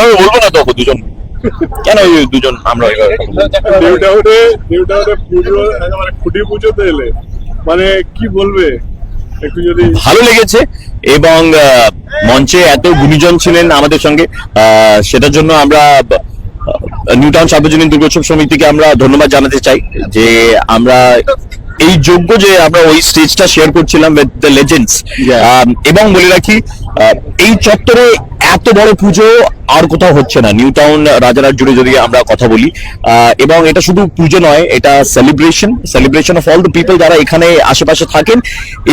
ওইভাবে বলব না তো দুজন। কেন ওই দুজন আমরা ওইভাবে পুজো একেবারে খুঁটি পুজোতে এলে মানে কি বলবে? একটু যদি ভালো লেগেছে এবং আহ, মঞ্চে এত গুণীজন ছিলেন আমাদের সঙ্গে। আহ, সেটার জন্য আমরা নিউ টাউন সার্বজনীন দুর্গোৎসব সমিতিকে আমরা ধন্যবাদ জানাতে চাই যে আমরা এই যোগ্য যে আমরা ওই স্টেজটা শেয়ার করছিলাম উইথ দ্য লেজেন্ডস এবং বলে রাখি আহ, এই চত্বরে এত বড় পুজো আর কোথাও হচ্ছে না। নিউ টাউন রাজারহাট জুড়ে যদি আমরা কথা বলি এবং এটা শুধু পুজো নয় এটা celebration celebration of all the people যারা এখানে আশেপাশে থাকেন।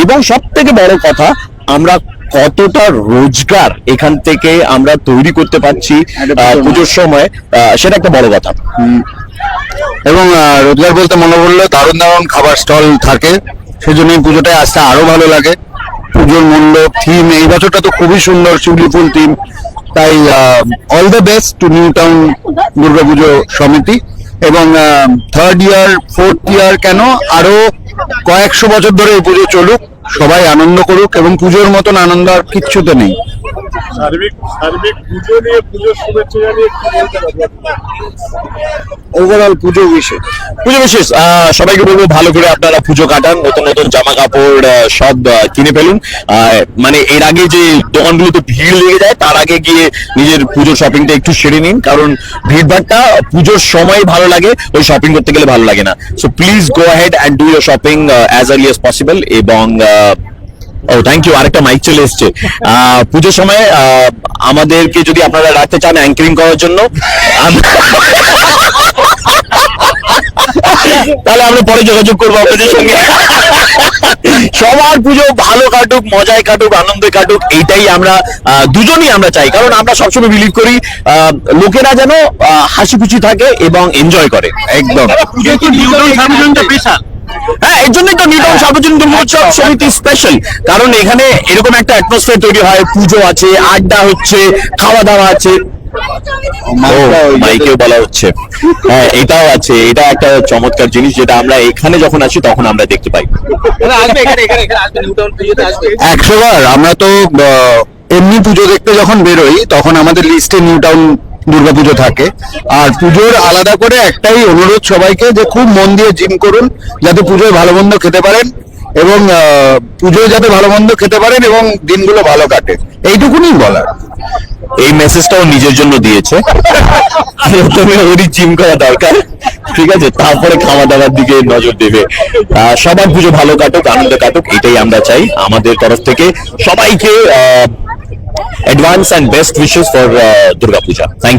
এবং সব থেকে বড় কথা আমরা কতটা রোজগার এখান থেকে আমরা তৈরি করতে পারছি পুজোর সময় সেটা একটা বড় কথা। এবং রোজগার বলতে মনে পড়ল দারুণ দারুণ খাবার স্টল থাকে সেজন্যই পুজোটায় আসতে আরও ভালো লাগে। পুজোর মণ্ডপ থিম এই বছরটা তো খুবই সুন্দর শিউলি ফুল থিম তাই all the best to New Town Durga Puja সমিতি। এবং থার্ড ইয়ার ফোর্থ ইয়ার কেন আরও কয়েকশো বছর ধরে এই পুজো চলুক, সবাই আনন্দ করুক এবং পুজোর মতন আনন্দ আর কিচ্ছুতে নেই। সার্বিক সার্বিক পুজো পুজোর ওভারঅল পুজো বিষয় পুজো বিশেষ সবাইকে বলব ভালো করে আপনারা পুজো কাটান, নতুন নতুন জামা কাপড় সব কিনে ফেলুন। মানে এর আগে যে দোকানগুলোতে ভিড় লেগে যায়, তার আগে গিয়ে নিজের পুজো শপিংটা একটু সেরে নিন। কারণ ভিড়ভাড়টা পুজোর সময় ভালো লাগে, ওই শপিং করতে গেলে ভালো লাগে না। So please go ahead and do your shopping as early as possible এবং ও থ্যাংক ইউ আরেকটা মাইক চলে এসছে। পুজোর সময় আমাদেরকে যদি আপনারা রাখতে চান অ্যাঙ্কারিং করার জন্য তাহলে আমরা পরে যোগাযোগ করব আপনাদের সঙ্গে। সবার পুজো ভালো কাটুক মজায় কাটুক আনন্দে কাটুক, এইটাই আমরা দুজনই আমরা চাই। কারণ আমরা সবসময় বিলিভ করি লোকেরা যেন হাসি খুশি থাকে এবং এনজয় করে। একদম। হ্যাঁ এর জন্যই তো নিউটাউন সার্বজনীন দুর্গোৎসব সমিতি স্পেশাল কারণ এখানে এরকম একটা অ্যাটমসফিয়ার তৈরি হয় পুজো আছে আড্ডা হচ্ছে খাওয়া দাওয়া আছে মাইকেও বলা হচ্ছে। হ্যাঁ এটাও আছে এটা একটা চমৎকার জিনিস যেটা আমরা এখানে যখন আসি তখন আমরা দেখতে পাই। একশো বার আমরা তো এমনি পুজো দেখতে যখন বেরোই তখন আমাদের লিস্টে নিউ টাউন দুর্গাপুজো থাকে। আর পুজোর আলাদা করে একটাই অনুরোধ সবাইকে যে খুব মন দিয়ে জিম করুন, যাতে পুজোয় ভালো মন্দ খেতে পারেন এবং পুজোয় যাতে ভালো মন্দ খেতে পারেন এবং দিনগুলো ভালো কাটে। এইটুকুনি বলার। এই মেসেজটাও নিজের জন্য দিয়েছে। প্রথমে ওরই জিম করা দরকার। ঠিক আছে? তারপরে খাওয়া দাওয়ার দিকে নজর দেবে। সবার পুজো ভালো কাটুক, আনন্দ কাটুক, এটাই আমরা চাই। আমাদের তরফ থেকে সবাইকে advance and best wishes for uh, Durga Puja. Thank you.